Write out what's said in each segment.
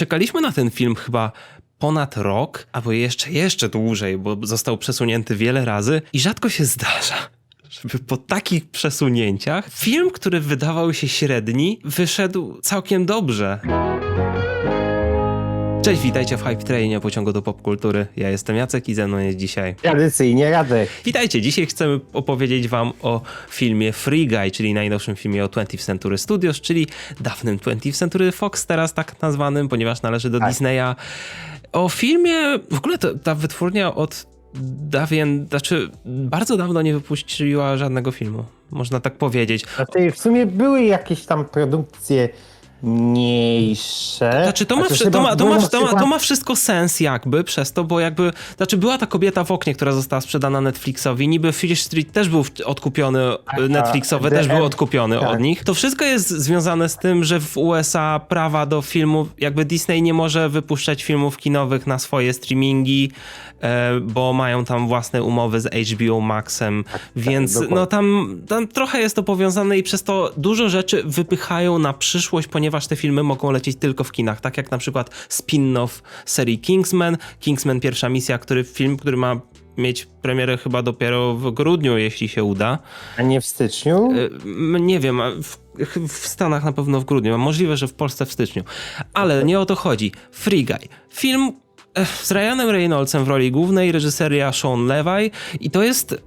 Czekaliśmy na ten film chyba ponad rok, albo jeszcze, jeszcze dłużej, bo został przesunięty wiele razy i rzadko się zdarza. Żeby po takich przesunięciach film, który wydawał się średni, wyszedł całkiem dobrze. Cześć, witajcie w Hype Trainie pociągu do popkultury. Ja jestem Jacek i ze mną jest dzisiaj. Tradycyjnie Radek. Witajcie, dzisiaj chcemy opowiedzieć wam o filmie Free Guy, czyli najnowszym filmie o 20th Century Studios, czyli dawnym 20th Century Fox, teraz tak nazwanym, ponieważ należy do Tak. Disneya. O filmie, w ogóle to, ta wytwórnia od dawien, znaczy bardzo dawno nie wypuściła żadnego filmu, można tak powiedzieć. Znaczy, w sumie były jakieś tam produkcje mniejsze. Znaczy, to ma, Znaczy, wszy- chyba to, ma, to, ma, to, ma, to ma wszystko sens jakby przez to, bo jakby, znaczy była ta kobieta w oknie, która została sprzedana Netflixowi, niby Fear Street też był odkupiony, Netflixowy też DM, był odkupiony tak. od nich. To wszystko jest związane z tym, że w USA prawa do filmów, jakby Disney nie może wypuszczać filmów kinowych na swoje streamingi, e, bo mają tam własne umowy z HBO Maxem, więc no tam, tam trochę jest to powiązane i przez to dużo rzeczy wypychają na przyszłość, ponieważ te filmy mogą lecieć tylko w kinach, tak jak na przykład spin-off serii Kingsman, Kingsman pierwsza misja, który film, który ma mieć premierę chyba dopiero w grudniu, jeśli się uda. A nie w styczniu? Y, Nie wiem, w, w Stanach na pewno w grudniu, a możliwe, że w Polsce w styczniu. Ale nie o to chodzi. Free Guy. Film z Ryanem Reynoldsem w roli głównej, reżyseria Sean Levi i to jest...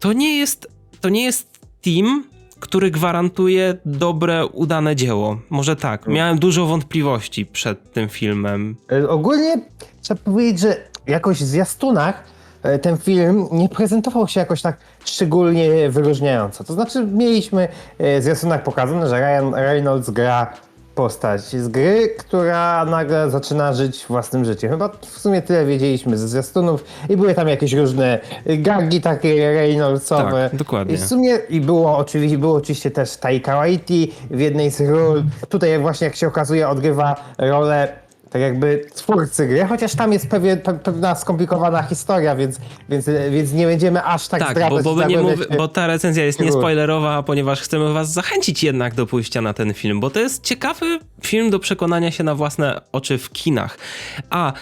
To nie jest... To nie jest team, który gwarantuje dobre, udane dzieło. Może tak. Miałem dużo wątpliwości przed tym filmem. E, Ogólnie trzeba powiedzieć, że jakoś w zwiastunach e, ten film nie prezentował się jakoś tak szczególnie wyróżniająco. To znaczy mieliśmy e, w zwiastunach pokazane, że Ryan Reynolds gra postać z gry, która nagle zaczyna żyć własnym życiem. Chyba w sumie tyle wiedzieliśmy ze zwiastunów i były tam jakieś różne gagi takie Reynoldsowe. Tak, dokładnie. I w sumie i było oczywiście, było oczywiście też Taika Waititi w jednej z ról. Tutaj właśnie jak się okazuje odgrywa rolę tak jakby twórcy gry, chociaż tam jest pewien, pe, pewna skomplikowana historia, więc, więc, więc nie będziemy aż tak, Tak, bo, zdradzać. bo, nie mów, bo ta recenzja jest niespoilerowa, ponieważ chcemy was zachęcić jednak do pójścia na ten film, bo to jest ciekawy film do przekonania się na własne oczy w kinach. A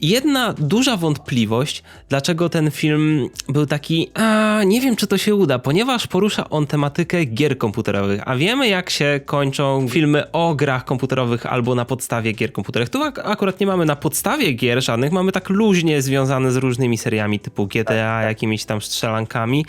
jedna duża wątpliwość, dlaczego ten film był taki, a nie wiem czy to się uda, ponieważ porusza on tematykę gier komputerowych, a wiemy jak się kończą filmy o grach komputerowych albo na podstawie gier komputerowych. Tu ak- akurat nie mamy na podstawie gier żadnych, mamy tak luźnie związane z różnymi seriami typu GTA, jakimiś tam strzelankami,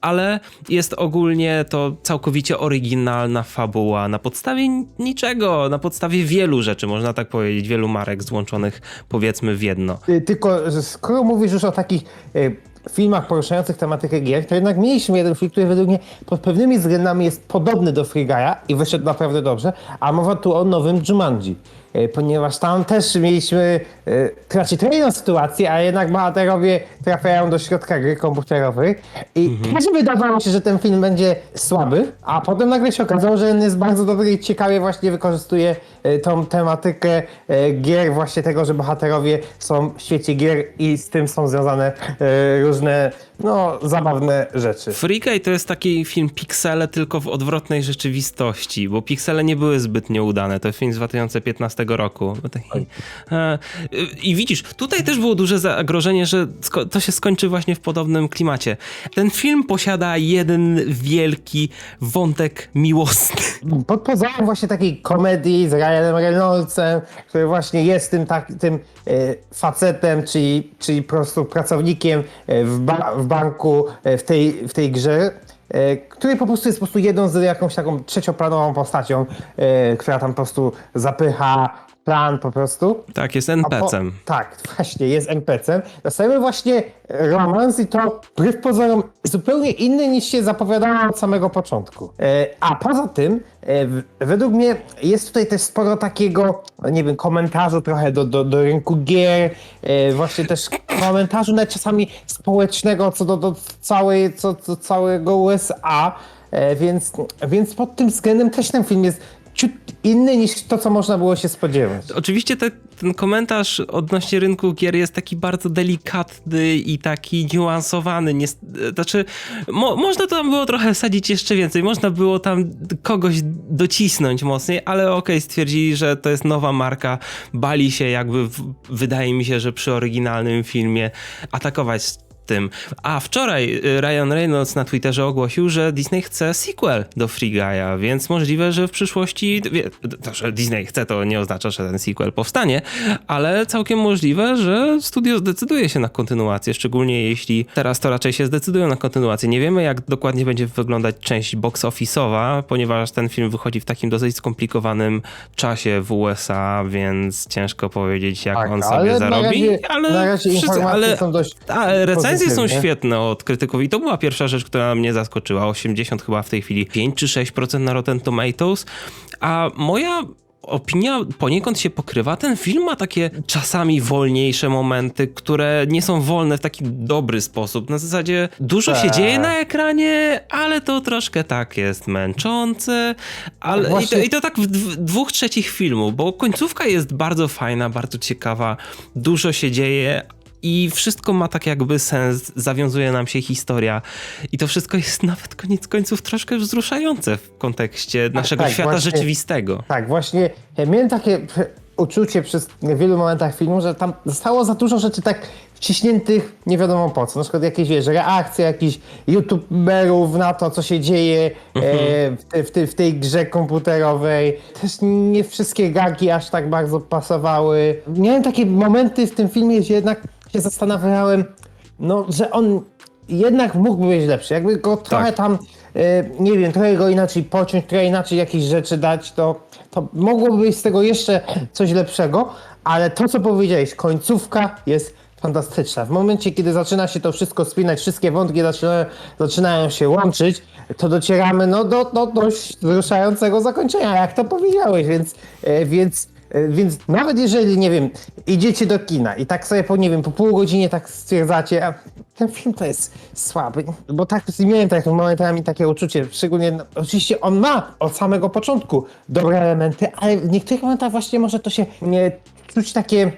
ale jest ogólnie to całkowicie oryginalna fabuła na podstawie niczego, na podstawie wielu rzeczy, można tak powiedzieć, wielu marek złączonych powiedzmy w jedno. Y, Tylko, skoro mówisz już o takich y, filmach poruszających tematykę gier, to jednak mieliśmy jeden film, który według mnie pod pewnymi względami jest podobny do Free Guy'a i wyszedł naprawdę dobrze, a mowa tu o nowym Jumanji. Y, Ponieważ tam też mieliśmy y, raczej trudną sytuację, a jednak bohaterowie trafiają do środka gry komputerowej i też wydawało się, że ten film będzie słaby, a potem nagle się okazało, że on jest bardzo dobry i ciekawie właśnie wykorzystuje y, tą tematykę gier, właśnie tego, że bohaterowie są w świecie gier i z tym są związane y, różne, no, zabawne rzeczy. Free Guy to jest taki film Pixele tylko w odwrotnej rzeczywistości, bo Pixele nie były zbytnio udane. To jest film z 2015 roku. Taki, e, I widzisz, tutaj też było duże zagrożenie, że to się skończy właśnie w podobnym klimacie. Ten film posiada jeden wielki wątek miłosny. Pod pozorem właśnie takiej komedii z Ryanem Reynoldsem, który właśnie jest tym, tak, tym e, facetem, czyli, czyli po prostu pracownikiem e, w, ba w banku e, w, tej, w tej grze, e, który po prostu jest po prostu jedną z jakąś taką trzecioplanową postacią, e, która tam po prostu zapycha plan po prostu. Tak, jest A po- NPC-em. Tak, właśnie, jest NPC-em. Dostajemy właśnie romans i to wbrew pozorom zupełnie inny niż się zapowiadało od samego początku. E, a poza tym, e, w, według mnie jest tutaj też sporo takiego, nie wiem, komentarzu trochę do, do, do rynku gier, e, właśnie też komentarzu nawet czasami społecznego co do, do całej, co, co całego USA. E, więc, więc pod tym względem też ten film jest ciut inny niż to, co można było się spodziewać. Oczywiście te, ten komentarz odnośnie rynku gier jest taki bardzo delikatny i taki niuansowany. Nie, znaczy, mo, można tam było trochę wsadzić jeszcze więcej, można było tam kogoś docisnąć mocniej, ale okej, stwierdzili, że to jest nowa marka, bali się jakby, w, wydaje mi się, że przy oryginalnym filmie atakować tym. A wczoraj y, Ryan Reynolds na Twitterze ogłosił, że Disney chce sequel do Free Guy'a, więc możliwe, że w przyszłości, to, że Disney chce, to nie oznacza, że ten sequel powstanie, ale całkiem możliwe, że studio zdecyduje się na kontynuację, szczególnie jeśli teraz to raczej się zdecydują na kontynuację. Nie wiemy, jak dokładnie będzie wyglądać część box office'owa, ponieważ ten film wychodzi w takim dosyć skomplikowanym czasie w USA, więc ciężko powiedzieć, jak Tak, on sobie zarobi. razie- ale wszyscy, ale, są dość recenzje są pozytywne. świetne od krytyków i to była pierwsza rzecz, która mnie zaskoczyła. 80 chyba w tej chwili 5 czy 6% na Rotten Tomatoes, a moja opinia poniekąd się pokrywa. Ten film ma takie czasami wolniejsze momenty, które nie są wolne w taki dobry sposób. Na zasadzie dużo się Tak. dzieje na ekranie, ale to troszkę tak jest męczące. Ale, i, to, I to tak w dw- dwóch trzecich filmu, bo końcówka jest bardzo fajna, bardzo ciekawa, dużo się dzieje, i wszystko ma tak jakby sens, zawiązuje nam się historia i to wszystko jest nawet koniec końców troszkę wzruszające w kontekście naszego tak, świata właśnie. rzeczywistego. Tak, właśnie ja miałem takie p- uczucie przez wielu momentach filmu, że tam zostało za dużo rzeczy tak wciśniętych nie wiadomo po co. Na przykład jakieś, wiesz, reakcje jakichś youtuberów na to, co się dzieje e, w, te, w, te, w tej grze komputerowej. Też nie wszystkie gagi aż tak bardzo pasowały. Miałem takie momenty w tym filmie, gdzie jednak się zastanawiałem, no, że on jednak mógłby być lepszy. Jakby go trochę Tak. tam, e, nie wiem, trochę go inaczej pociąć, trochę inaczej jakieś rzeczy dać, to, to mogłoby być z tego jeszcze coś lepszego, ale to, co powiedziałeś, końcówka jest fantastyczna. W momencie, kiedy zaczyna się to wszystko spinać, wszystkie wątki zaczynają, zaczynają się łączyć, to docieramy no, do, do dość wzruszającego zakończenia, jak to powiedziałeś, więc, e, więc Więc nawet jeżeli, nie wiem, idziecie do kina i tak sobie po, nie wiem, po pół godzinie tak stwierdzacie, a ten film to jest słaby, bo tak miałem tak momentami takie uczucie, szczególnie, no, oczywiście on ma od samego początku dobre elementy, ale w niektórych momentach właśnie może to się nie czuć takie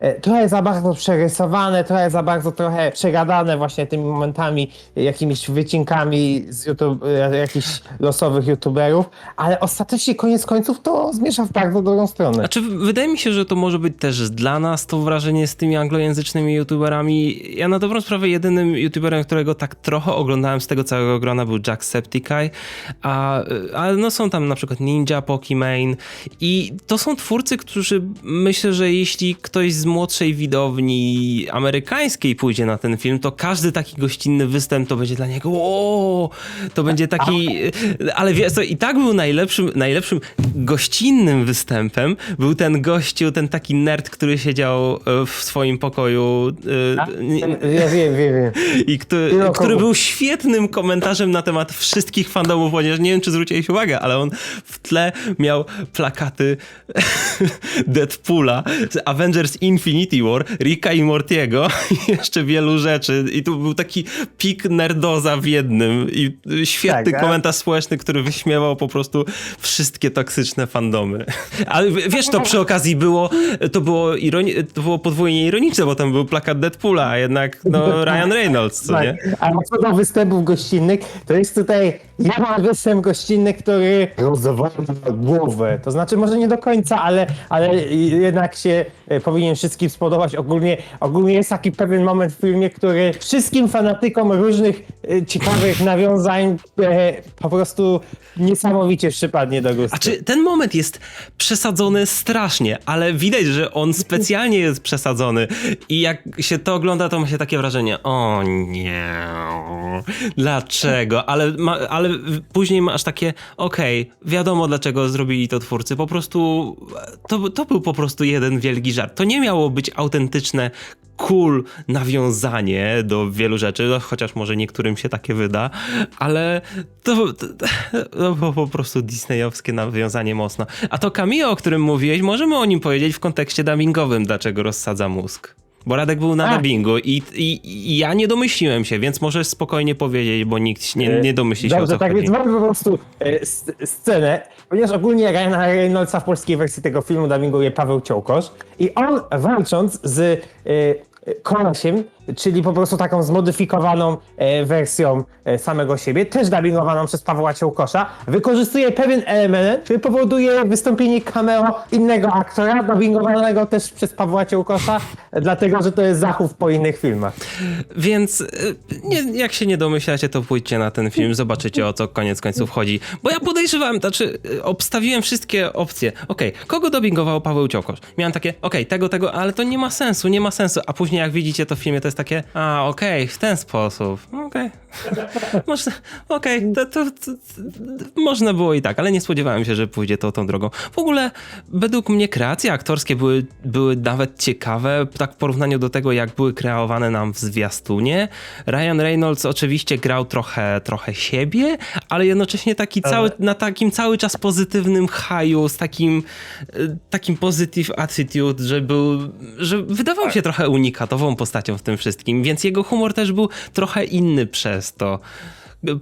e, trochę za bardzo przerysowane, trochę za bardzo trochę przegadane właśnie tymi momentami, e, jakimiś wycinkami z YouTube, e, jakichś losowych youtuberów, ale ostatecznie koniec końców to zmierza w bardzo dobrą stronę. Znaczy, wydaje mi się, że to może być też dla nas to wrażenie z tymi anglojęzycznymi youtuberami. Ja na dobrą sprawę jedynym youtuberem, którego tak trochę oglądałem z tego całego grona był Jacksepticeye, a, a no są tam na przykład Ninja, Pokimane i to są twórcy, którzy myślę, że jeśli ktoś z młodszej widowni amerykańskiej pójdzie na ten film, to każdy taki gościnny występ to będzie dla niego o, to będzie taki, ale wiesz co, i tak był najlepszym, najlepszym gościnnym występem, był ten gościu, ten taki nerd, który siedział e, w swoim pokoju e, nie- Ja wiem, wiem, wiem. i który, Tyle który komu- był świetnym komentarzem na temat wszystkich fandomów, ponieważ nie wiem, czy zwróciłeś uwagę, ale on w tle miał plakaty Deadpoola, z Avengers Infinity War, Ricka i Mortiego i jeszcze wielu rzeczy. I tu był taki pik nerdoza w jednym i świetny Tak, komentarz społeczny, który wyśmiewał po prostu wszystkie toksyczne fandomy. Ale wiesz, to przy okazji było, to było, ironi- to było podwójnie ironiczne, bo tam był plakat Deadpoola, a jednak no, Ryan Reynolds, co nie? Tak. A co do występów gościnnych, to jest tutaj jeden występ gościnny, który rozwala głowę. To znaczy może nie do końca, ale, ale jednak się e, powinien wszystkim spodobać. Ogólnie, ogólnie jest taki pewien moment w filmie, który wszystkim fanatykom różnych e, ciekawych nawiązań e, po prostu niesamowicie przypadnie do gustu. A czy ten moment jest przesadzony strasznie, ale widać, że on specjalnie jest przesadzony i jak się to ogląda, to ma się takie wrażenie, o nie, dlaczego? Ale, ma, ale później masz takie, okej, wiadomo dlaczego zrobili to twórcy, po prostu to, to był po prostu jeden wielki żart. To nie miało być autentyczne cool nawiązanie do wielu rzeczy, no, chociaż może niektórym się takie wyda, ale to, to, to po prostu disneyowskie nawiązanie mocno. A to cameo, o którym mówiłeś, możemy o nim powiedzieć w kontekście dubbingowym, dlaczego rozsadza mózg. Bo Radek był na A. dubbingu i, i, i ja nie domyśliłem się, więc możesz spokojnie powiedzieć, bo nikt nie, nie domyśli się Dobrze, o co tak chodzi. więc mamy po prostu e, s- scenę, ponieważ ogólnie Ryana Reynoldsa w polskiej wersji tego filmu dubbinguje Paweł Ciołkosz i on walcząc z e, e, kolesiem, czyli po prostu taką zmodyfikowaną e, wersją e, samego siebie, też dubbingowaną przez Pawła Ciołkosza, wykorzystuje pewien element, który powoduje wystąpienie cameo innego aktora, dubbingowanego też przez Pawła Ciołkosza, dlatego, że to jest zachów po innych filmach. Więc y, nie, jak się nie domyślacie, to pójdźcie na ten film, zobaczycie o co koniec końców chodzi. Bo ja podejrzewałem, znaczy y, obstawiłem wszystkie opcje. Okej, kogo dubbingował Paweł Ciokosz? Miałem takie, okej, tego, tego, ale to nie ma sensu, nie ma sensu. A później jak widzicie to w filmie, to jest takie, a okej, w ten sposób, okej. Można, okej, to, to, to, można było i tak, ale nie spodziewałem się, że pójdzie to tą drogą. W ogóle według mnie kreacje aktorskie były, były nawet ciekawe, tak w porównaniu do tego, jak były kreowane nam w zwiastunie. Ryan Reynolds oczywiście grał trochę, trochę siebie, ale jednocześnie taki cały, na takim cały czas pozytywnym haju, z takim, y, takim positive attitude, że był, że wydawał się trochę unikatową postacią w tym wszystkim, więc jego humor też był trochę inny przez to.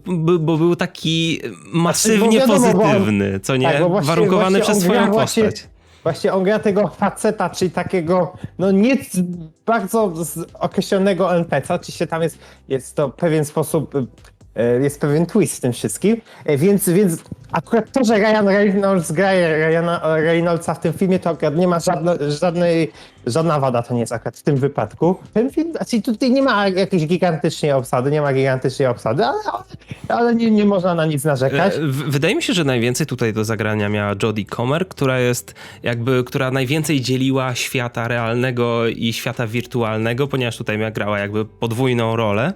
B- bo był taki masywnie Znaczy, bo wiadomo, bo on- pozytywny, co nie? Tak, bo właśnie- Warunkowany właśnie przez swoją właśnie- postać. Właśnie on gra tego faceta, czyli takiego, no nie z- bardzo określonego NPC, oczywiście tam jest, jest to w pewien sposób, jest pewien twist w tym wszystkim, e, więc, więc akurat to, że Ryan Reynolds gra Ryana Reynoldsa w tym filmie, to akurat nie ma żadnej, żadna wada to nie jest akurat w tym wypadku. Ten film, znaczy tutaj nie ma jakiejś gigantycznej obsady, nie ma gigantycznej obsady, ale, ale nie, nie można na nic narzekać. E, Wydaje mi się, że najwięcej tutaj do zagrania miała Jodie Comer, która jest jakby, która najwięcej dzieliła świata realnego i świata wirtualnego, ponieważ tutaj grała jakby podwójną rolę,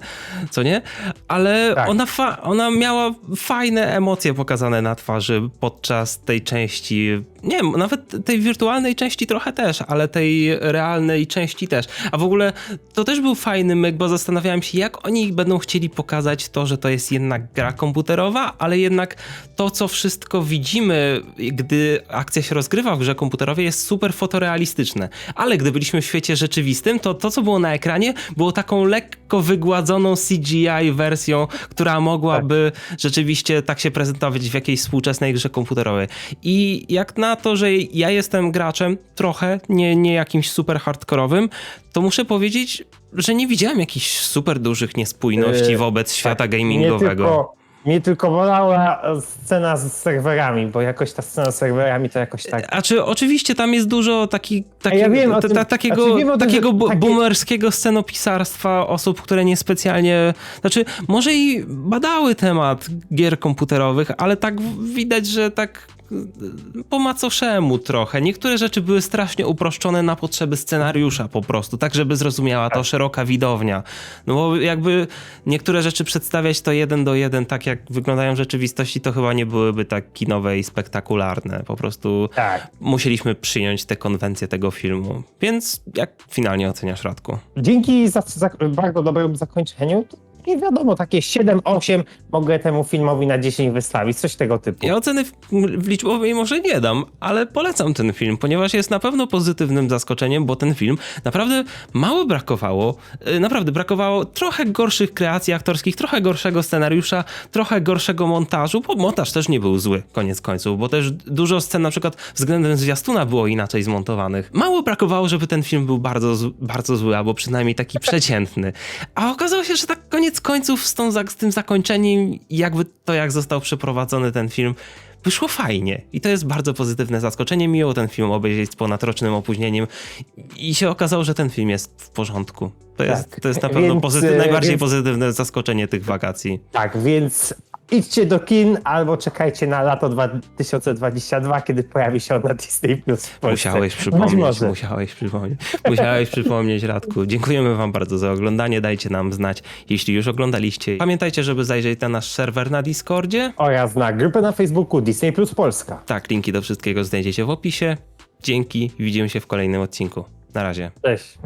co nie? Ale Tak. ona, ona miała fajne emocje pokazane na twarzy podczas tej części, nie wiem, nawet tej wirtualnej części trochę też, ale tej realnej części też. A w ogóle to też był fajny myk, bo zastanawiałem się, jak oni będą chcieli pokazać to, że to jest jednak gra komputerowa, ale jednak to, co wszystko widzimy, gdy akcja się rozgrywa w grze komputerowej, jest super fotorealistyczne. Ale gdy byliśmy w świecie rzeczywistym, to to, co było na ekranie, było taką lekko wygładzoną CGI wersją, która mogłaby rzeczywiście tak się prezentować w jakiejś współczesnej grze komputerowej. I jak na to, że ja jestem graczem trochę, nie, nie jakimś super hardkorowym, to muszę powiedzieć, że nie widziałem jakichś super dużych niespójności Yy, wobec świata Nie gamingowego. tylko, mnie tylko bolała scena z serwerami, bo jakoś ta scena z serwerami to jakoś tak... A czy oczywiście tam jest dużo taki, taki, ja wiem ta, ta, takiego, znaczy wiem o tym, takiego takie- boomerskiego scenopisarstwa osób, które niespecjalnie, znaczy może i badały temat gier komputerowych, ale tak widać, że tak po macoszemu trochę. Niektóre rzeczy były strasznie uproszczone na potrzeby scenariusza po prostu, tak żeby zrozumiała to szeroka widownia. No bo jakby niektóre rzeczy przedstawiać to jeden do jeden, tak jak wyglądają w rzeczywistości, to chyba nie byłyby tak kinowe i spektakularne. Po prostu Tak. musieliśmy przyjąć te konwencje tego filmu. Więc jak finalnie oceniasz Radku? Dzięki za, za bardzo dobremu zakończeniu, nie wiadomo, takie 7-8 mogę temu filmowi na 10 wystawić, coś tego typu. Ja oceny w, w liczbowej może nie dam, ale polecam ten film, ponieważ jest na pewno pozytywnym zaskoczeniem, bo ten film naprawdę mało brakowało. y, Naprawdę brakowało trochę gorszych kreacji aktorskich, trochę gorszego scenariusza, trochę gorszego montażu, bo montaż też nie był zły, koniec końców, bo też dużo scen na przykład względem zwiastuna było inaczej zmontowanych. Mało brakowało, żeby ten film był bardzo, bardzo zły, albo przynajmniej taki przeciętny. A okazało się, że tak koniec końców z, tą, z tym zakończeniem, jakby to jak został przeprowadzony ten film, wyszło fajnie. I to jest bardzo pozytywne zaskoczenie. Miło ten film obejrzeć z ponadrocznym opóźnieniem i się okazało, że ten film jest w porządku. To jest, Tak. to jest na pewno Więc, pozytyw, najbardziej więc- pozytywne zaskoczenie tych wakacji. Tak, więc idźcie do kin albo czekajcie na lato 2022, kiedy pojawi się on na Disney+. Plus. Musiałeś przypomnieć, musiałeś przypomnieć. Musiałeś przypomnieć, Radku. Dziękujemy wam bardzo za oglądanie. Dajcie nam znać, jeśli już oglądaliście. Pamiętajcie, żeby zajrzeć na nasz serwer na Discordzie. Oraz na grupę na Facebooku Disney Plus Polska. Tak, linki do wszystkiego znajdziecie w opisie. Dzięki, widzimy się w kolejnym odcinku. Na razie. Cześć.